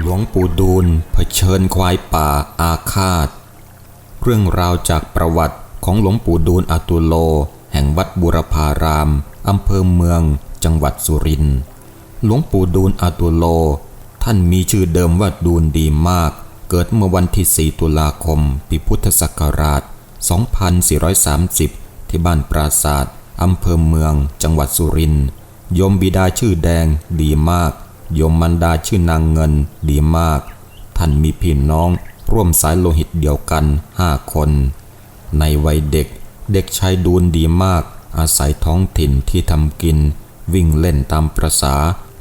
หลวงปู่ดูลเผชิญควายป่าอาฆาต เรื่องราวจากประวัติของหลวงปู่ดูลอาตุโล แห่งวัดบุรพารามอำเภอเมือง จังหวัดสุรินทร์หลวงปู่ดูลอาตุโล ท่านมีชื่อเดิมว่าดูลดีมาก เกิดเมื่อวันที่ 4 ตุลาคม ปีพุทธศักราช 2430 ที่บ้านปราศาสตร์อำเภอเมือง จังหวัดสุรินทร์ยมบิดาชื่อแดงดีมาก โยมมันดาชื่อนางเงินดีมาก ท่านมีพี่น้องร่วมสายโลหิตเดียวกันห้าคน ในวัยเด็กเด็กชายดูนดีมาก อาศัยท้องถิ่นที่ทำกิน วิ่งเล่นตามประษา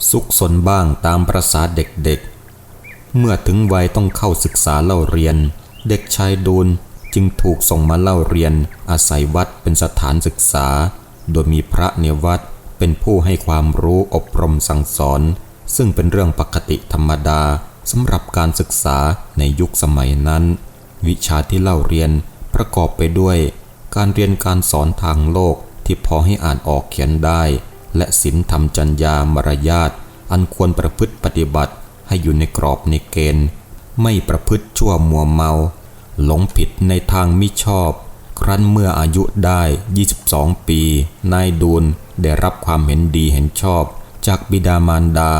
สุขสนบ้างตามประษาเด็กๆ เมื่อถึงวัยต้องเข้าศึกษาเล่าเรียน เด็กชายดูนจึงถูกส่งมาเล่าเรียน อาศัยวัดเป็นสถานศึกษา โดยมีพระเนวัดเป็นผู้ให้ความรู้อบรมสั่งสอน ซึ่งเป็นเรื่องปกติธรรมดาสำหรับการศึกษาในยุคสมัยนั้น วิชาที่เล่าเรียนประกอบไปด้วย การเรียนการสอนทางโลกที่พอให้อ่านออกเขียนได้ และศีลธรรมจัญญามารยาทอันควรประพฤติปฏิบัติให้อยู่ในกรอบในเกณฑ์ ไม่ประพฤติชั่วมัวเมา หลงผิดในทางมิชอบ ครั้นเมื่ออายุได้ 22 ปี นายดูลได้รับความเห็นดีเห็นชอบ จากบิดามารดา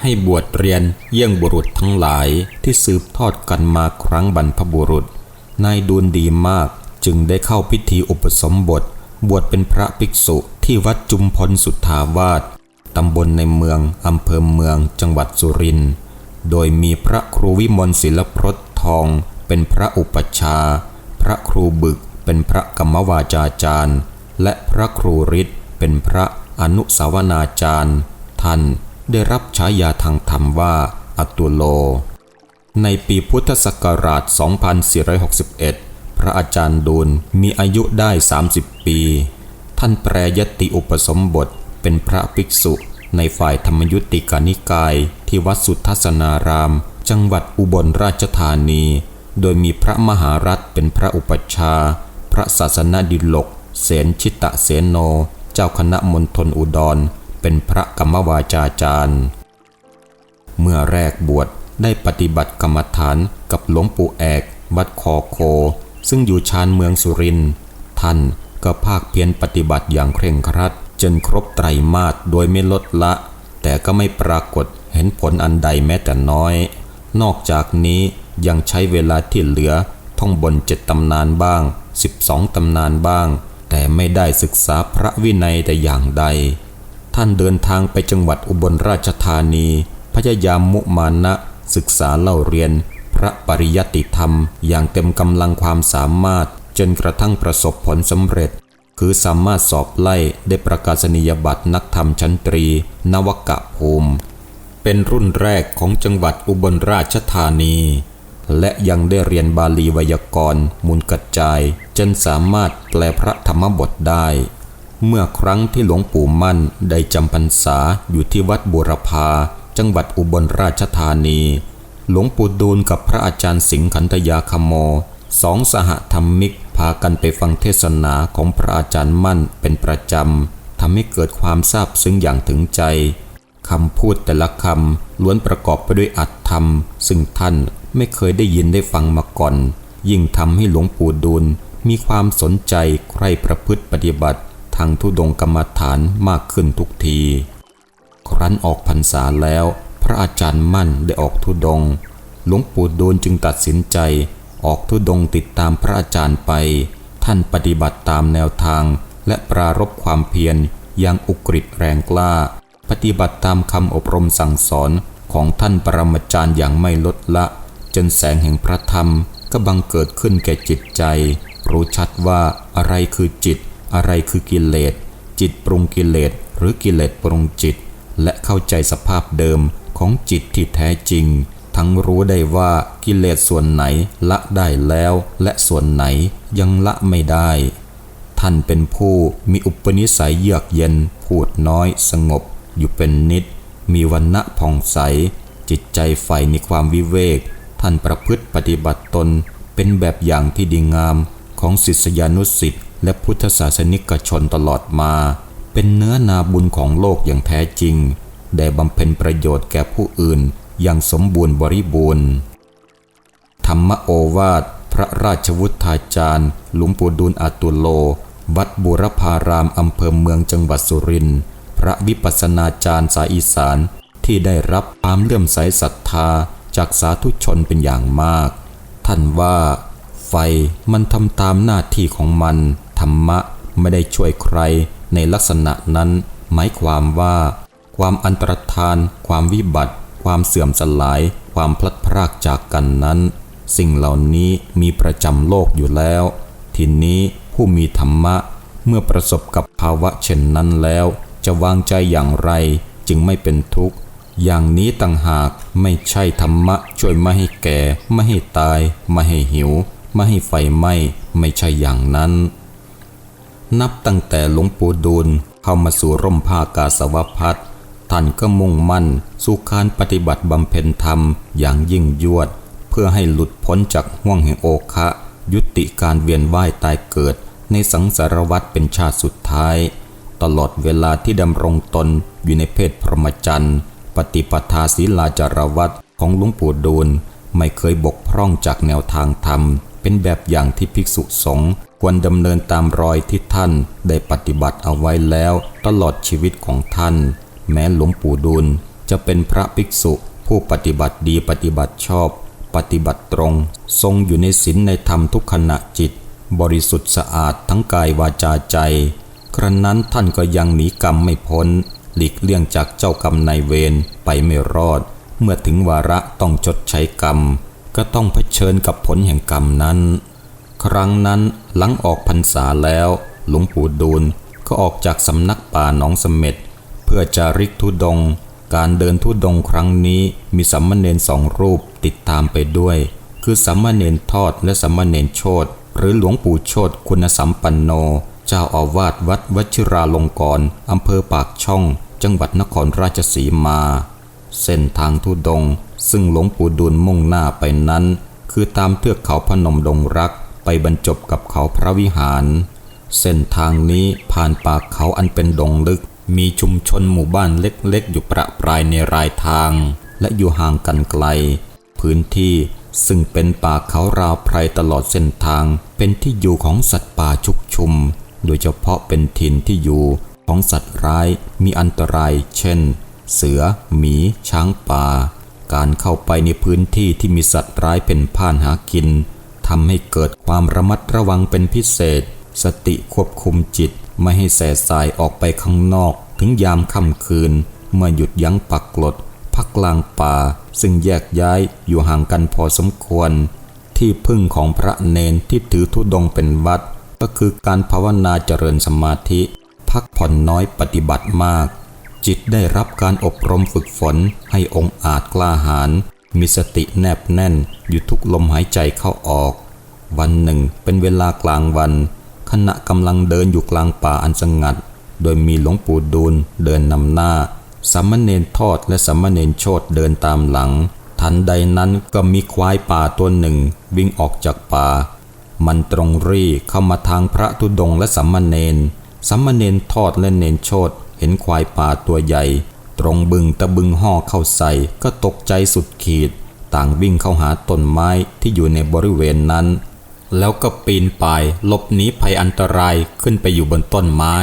ให้บวชเรียนเยี่ยงบุรุษทั้งหลายที่สืบทอดกันมาครั้งบรรพบุรุษ นายดูลดีมากจึงได้เข้าพิธีอุปสมบท บวชเป็นพระภิกษุที่วัดจุมพลสุทธาวาสตำบลในเมือง อำเภอเมือง จังหวัดสุรินทร์ โดยมีพระครูวิมลศิลปรสทอง เป็นพระอุปชา พระครูบึกเป็นพระกรรมวาจาจารย์ และพระครูฤทธิ์เป็นพระอนุสาวนาจารย์ ท่านได้รับฉายาทางธรรมว่าอตุโล ในปีพุทธศักราช 2461 พระอาจารย์ดูลมีอายุได้ 30 ปี ท่านแปรยติอุปสมบทเป็นพระภิกษุในฝ่ายธรรมยุติกานิกายที่วัดสุทัศนาราม จังหวัดอุบลราชธานี โดยมีพระมหารัฐเป็นพระอุปชา พระศาสนาดิลก เสนชิตะเสนโน เจ้าคณะมณฑลอุดร เป็นพระกรรมวาจาจารย์ เมื่อแรกบวชได้ปฏิบัติกรรมฐานกับหลวงปู่แอกวัดคอโค ซึ่งอยู่ชานเมืองสุรินทร์ท่านก็ภาคเพียรปฏิบัติอย่างเคร่งครัด จนครบไตรมาสโดยไม่ลดละ แต่ก็ไม่ปรากฏเห็นผลอันใดแม้แต่น้อย นอกจากนี้ยังใช้เวลาที่เหลือท่องบนเจ็ดตำนานบ้าง 12 ตำนานบ้าง แต่ไม่ได้ศึกษาพระวินัยแต่อย่างใด ท่านเดินทางไปจังหวัดอุบลราชธานี พยายามมุมานะศึกษาเล่าเรียน พระปริยัติธรรม อย่างเต็มกำลังความสามารถ จนกระทั่งประสบผลสำเร็จ คือสามารถสอบไล่ได้ประกาศนียบัตรนักธรรมชั้นตรี นวกะภูมิ เป็นรุ่นแรกของจังหวัดอุบลราชธานี และยังได้เรียนบาลีไวยากรณ์มูลกระจาย จนสามารถแปลพระธรรมบทได้ เมื่อครั้งที่หลวงปู่มั่นได้จำพรรษาอยู่ที่วัดบุรพา จังหวัดอุบลราชธานี หลวงปู่ดูลกับพระอาจารย์สิงห์ขันธยาคโมสองสหธรรมิกพากันไปฟังเทศนาของพระอาจารย์มั่นเป็นประจำทำให้เกิดความซาบซึ้งอย่างถึงใจคำพูดแต่ละคำล้วนประกอบไปด้วยอัตธรรม ซึ่งท่านไม่เคยได้ยินได้ฟังมาก่อน ยิ่งทำให้หลวงปู่ดูลมีความสนใจใคร่ประพฤติปฏิบัติ ทางทุดงกรรมฐานมากขึ้นทุกที ครั้นออกพรรษาแล้ว พระอาจารย์มั่นได้ออกทุดง หลวงปู่ดูลจึงตัดสินใจ ออกทุดงติดตามพระอาจารย์ไป ท่านปฏิบัติตามแนวทาง และปรารบความเพียรอย่างอุกฤษแรงกล้า ปฏิบัติตามคำอบรมสั่งสอนของท่านปรมาจารย์อย่างไม่ลดละ จนแสงแห่งพระธรรมก็บังเกิดขึ้นแก่จิตใจ รู้ชัดว่าอะไรคือจิต อะไรคือกิเลส จิตปรุงกิเลสหรือกิเลสปรุงจิต และเข้าใจสภาพเดิมของจิตที่แท้จริง ทั้งรู้ได้ว่ากิเลสส่วนไหนละได้แล้ว และส่วนไหนยังละไม่ได้ ท่านเป็นผู้มีอุปนิสัยเยือกเย็น พูดน้อยสงบ อยู่เป็นนิด มีวันณะผ่องใส จิตใจใฝ่ในความวิเวก ท่านประพฤติปฏิบัติตนเป็นแบบอย่างที่ดีงามของศิษยานุสิษย์ และพุทธศาสนิกชนตลอดมา เป็นเนื้อนาบุญของโลกอย่างแท้จริง ได้บำเพ็ญประโยชน์แก่ผู้อื่นอย่างสมบูรณ์บริบูรณ์ ธรรมโอวาท พระราชวุฒาจารย์ หลวงปู่ดูลอาตุโล วัดบุรพารามอำเภอเมืองจังหวัดสุรินทร์ พระวิปัสสนาจารย์สายอีสานที่ได้รับความเลื่อมใสศรัทธาจากสาธุชนเป็นอย่างมาก ท่านว่า ไฟมันทำตามหน้าที่ของมัน ธรรมะไม่ได้ช่วยใครในลักษณะนั้น หมายความว่า ความอันตรธาน ความวิบัติ ความเสื่อมสลาย ความพลัดพรากจากกันนั้น สิ่งเหล่านี้มีประจำโลกอยู่แล้ว ทีนี้ผู้มีธรรมะ เมื่อประสบกับภาวะเช่นนั้นแล้ว จะวางใจอย่างไรจึงไม่เป็นทุกข์อย่างนี้ต่างหากไม่ใช่ธรรมะ ช่วยไม่ให้แก่ ไม่ให้ตาย ไม่ให้หิว ไม่ให้ไฟไหม้ไม่ใช่อย่างนั้น นับตั้งแต่หลวงปู่ดูลเข้ามาสู่ร่มผ้ากาสาวพัดท่านก็มุ่งมั่นสู่การปฏิบัติบำเพ็ญธรรมอย่างยิ่งยวด เพื่อให้หลุดพ้นจากห่วงแห่งโอคะ ยุติการเวียนว่ายตายเกิด ในสังสารวัฏเป็นชาติสุดท้าย ตลอดเวลาที่ดำรงตนอยู่ในเพศพรหมจรรย์ปฏิปทาศีลาจารวัตของหลวงปู่ดูลไม่เคยบกพร่องจากแนวทางธรรม เป็นแบบอย่างที่ภิกษุสงฆ์ควรดำเนินตามรอยที่ท่านได้ปฏิบัติเอาไว้แล้วตลอดชีวิตของท่าน แม้หลวงปู่ดูลจะเป็นพระภิกษุผู้ปฏิบัติดีปฏิบัติชอบ ปฏิบัติตรง ทรงอยู่ในศีลในธรรมทุกขณะจิต บริสุทธิ์สะอาดทั้งกายวาจาใจ ครั้นนั้นท่านก็ยังหนีกรรมไม่พ้น หลีกเลี่ยงจากเจ้ากรรมนายเวรไปไม่รอด เมื่อถึงวาระต้องชดใช้กรรม ก็ต้องเผชิญกับผลแห่งกรรมนั้น ครั้งนั้นหลังออกพรรษาแล้ว หลวงปู่ดูลก็ออกจากสำนักป่าหนองเสม็ดเพื่อจาริกทุดง การเดินทุดงครั้งนี้มีสัมมาเนนสองรูปติดตามไปด้วย คือสัมมาเนนทอดและสัมมาเนนโชตหรือหลวงปู่โชตคุณสัมปันโน เจ้าอาวาสวัดวชิราลงกรณ์อำเภอปากช่อง จังหวัดนครราชสีมา เส้นทางทุดง ซึ่งหลวงปู่ดูลมุ่งหน้าไปนั้น คือตามเทือกเขาพนมดงรักไปบรรจบกับเขาพระวิหาร เส้นทางนี้ผ่านป่าเขาอันเป็นดงลึก มีชุมชนหมู่บ้านเล็กๆ อยู่ประปรายในรายทาง และอยู่ห่างกันไกล พื้นที่ซึ่งเป็นป่าเขาราวไพรตลอดเส้นทาง เป็นที่อยู่ของสัตว์ป่าชุกชุม โดยเฉพาะเป็นถิ่นที่อยู่ของสัตว์ร้ายมีอันตราย เช่น เสือ หมี ช้างป่า การเข้าไปในพื้นที่ที่มีสัตว์ร้ายเป็นผ่านหากินทำให้เกิดความระมัดระวังเป็นพิเศษ สติควบคุมจิตไม่ให้แส่สายออกไปข้างนอก ถึงยามค่ำคืน เมื่อหยุดยั้งปักกลดพักกลางป่า ซึ่งแยกย้ายอยู่ห่างกันพอสมควร ที่พึ่งของพระเนนที่ถือธุดงเป็นวัด ก็คือการภาวนาเจริญสมาธิ พักผ่อนน้อยปฏิบัติมาก จิตได้รับการอบรมฝึกฝนให้องค์อาจกล้าหาญมีสติแนบแน่นอยู่ทุกลมหายใจเข้าออก วันหนึ่งเป็นเวลากลางวัน ขณะกำลังเดินอยู่กลางป่าอันสงัด โดยมีหลวงปู่ดูลเดินนำหน้าสามเณรทอดและสามเณรโชดเดินตามหลัง ทันใดนั้นก็มีควายป่าตัวหนึ่ง วิ่งออกจากป่า มันตรงรี่เข้ามาทางพระธุดงและสามเณรสามเณรทอดและเนรโชด เห็นควายป่าตัวใหญ่ ตรงบึงตะบึงห่อเข้าใส่ ก็ตกใจสุดขีด ต่างวิ่งเข้าหาต้นไม้ที่อยู่ในบริเวณนั้น แล้วก็ปีนป่ายหลบหนีภัยอันตรายขึ้นไปอยู่บนต้นไม้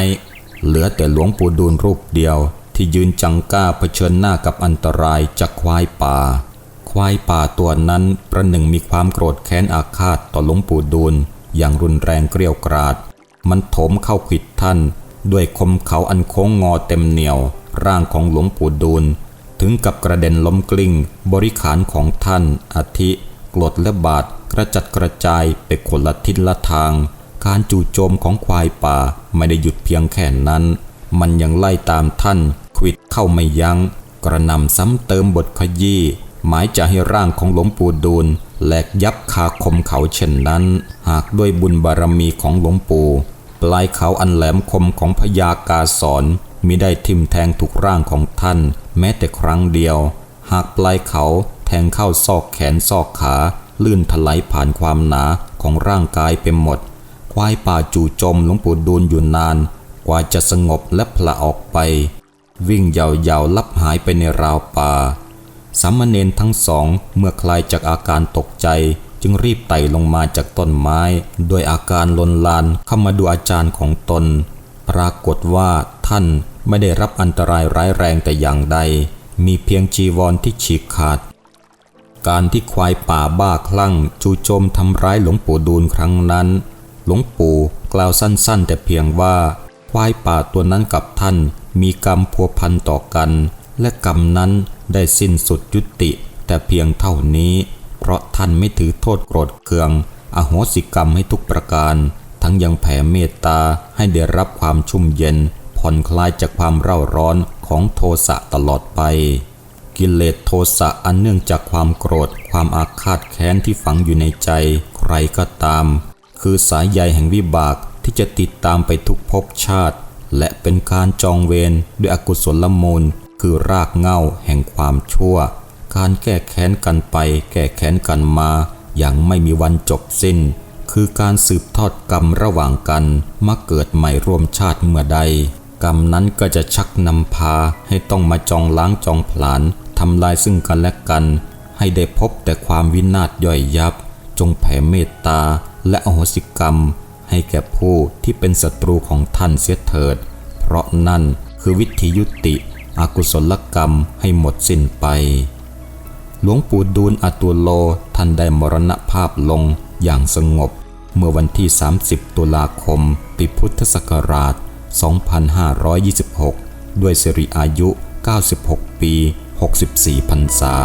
เหลือแต่หลวงปู่ดูลรูปเดียว ที่ยืนจังก้าเผชิญหน้ากับอันตรายจากควายป่า ควายป่าตัวนั้นประหนึ่งมีความโกรธแค้นอาฆาตต่อหลวงปู่ดูลอย่างรุนแรงเกรียวกราด มันโถมเข้าขิดท่าน ด้วยคมเขาอันโค้งงอเต็มเหนียว ร่างของหลวงปู่ดูล ถึงกับกระเด็นล้มกลิ้ง บริขารของท่านอาทิกรดและบาดกระจัดกระจายไปคนละทิศละทาง การจู่โจมของควายป่าไม่ได้หยุดเพียงแค่นั้น มันยังไล่ตามท่านควิดเข้าไม่ยัง้ง กระนำซ้ำเติมบทขยี้หมายจะให้ร่างของหลวงปู่ดูลแหลกยับคาคมเขาเช่นนั้น หากด้วยบุญบารมีของหลวงปู่ ปลายเขาอันแหลมคมของพญากาสอนมิได้ทิ่มแทงถูกร่างของท่าน แม้แต่ครั้งเดียว หากปลายเขาแทงเข้าซอกแขนซอกขา ลื่นถลายผ่านความหนาของร่างกายไปหมด ควายป่าจู่จมหลวงปู่ดูลอยู่นาน กว่าจะสงบและพละออกไป วิ่งยาวๆลับหายไปในราวป่าสามเณรทั้งสองเมื่อคลายจากอาการตกใจ จึงรีบไต่ลงมาจากต้นไม้ ด้วยอาการลนลานเข้ามาดูอาจารย์ของตน ปรากฏว่าท่านไม่ได้รับอันตรายร้ายแรงแต่อย่างใด มีเพียงจีวรที่ฉีกขาด การที่ควายป่าบ้าคลั่ง จู่โจมทำร้ายหลวงปู่ดูลครั้งนั้น หลวงปู่กล่าวสั้นๆ แต่เพียงว่า ควายป่าตัวนั้นกับท่าน มีกรรมพัวพันต่อกัน และกรรมนั้นได้สิ้นสุดยุติแต่เพียงเท่านี้ เพราะท่านไม่ถือโทษโกรธเคือง อโหสิกรรมให้ทุกประการ ทั้งยังแผ่เมตตาให้ได้รับความชุ่มเย็น ผ่อนคลายจากความเร่าร้อนของโทสะตลอดไป กิเลสโทสะอันเนื่องจากความโกรธ ความอาฆาตแค้นที่ฝังอยู่ในใจ ใครก็ตาม คือสายใยแห่งวิบากที่จะติดตามไปทุกภพชาติ และเป็นการจองเวรด้วยอกุศลมูล คือรากเหง้าแห่งความชั่ว การแก้แค้นกันไป แก้แค้นกันมาอย่างไม่มีวันจบสิ้น คือการสืบทอดกรรมระหว่างกันมาเกิดใหม่ร่วมชาติเมื่อใด กรรมนั้นก็จะชักนำพาให้ต้องมาจองล้างจองผลาญทำลายซึ่งกันและกัน ให้ได้พบแต่ความวินาศย่อยยับ จงแผ่เมตตาและอโหสิกรรม ให้แก่ผู้ที่เป็นศัตรูของท่านเสียเถิด เพราะนั่นคือวิธียุติ อกุศลกรรมให้หมดสิ้นไป หลวงปู่ดูลอตุโลท่านได้มรณภาพลงอย่างสงบ เมื่อวันที่ 30 ตุลาคม ปีพุทธศักราช 2526 ด้วยสิริอายุ 96 ปี 64 พรรษา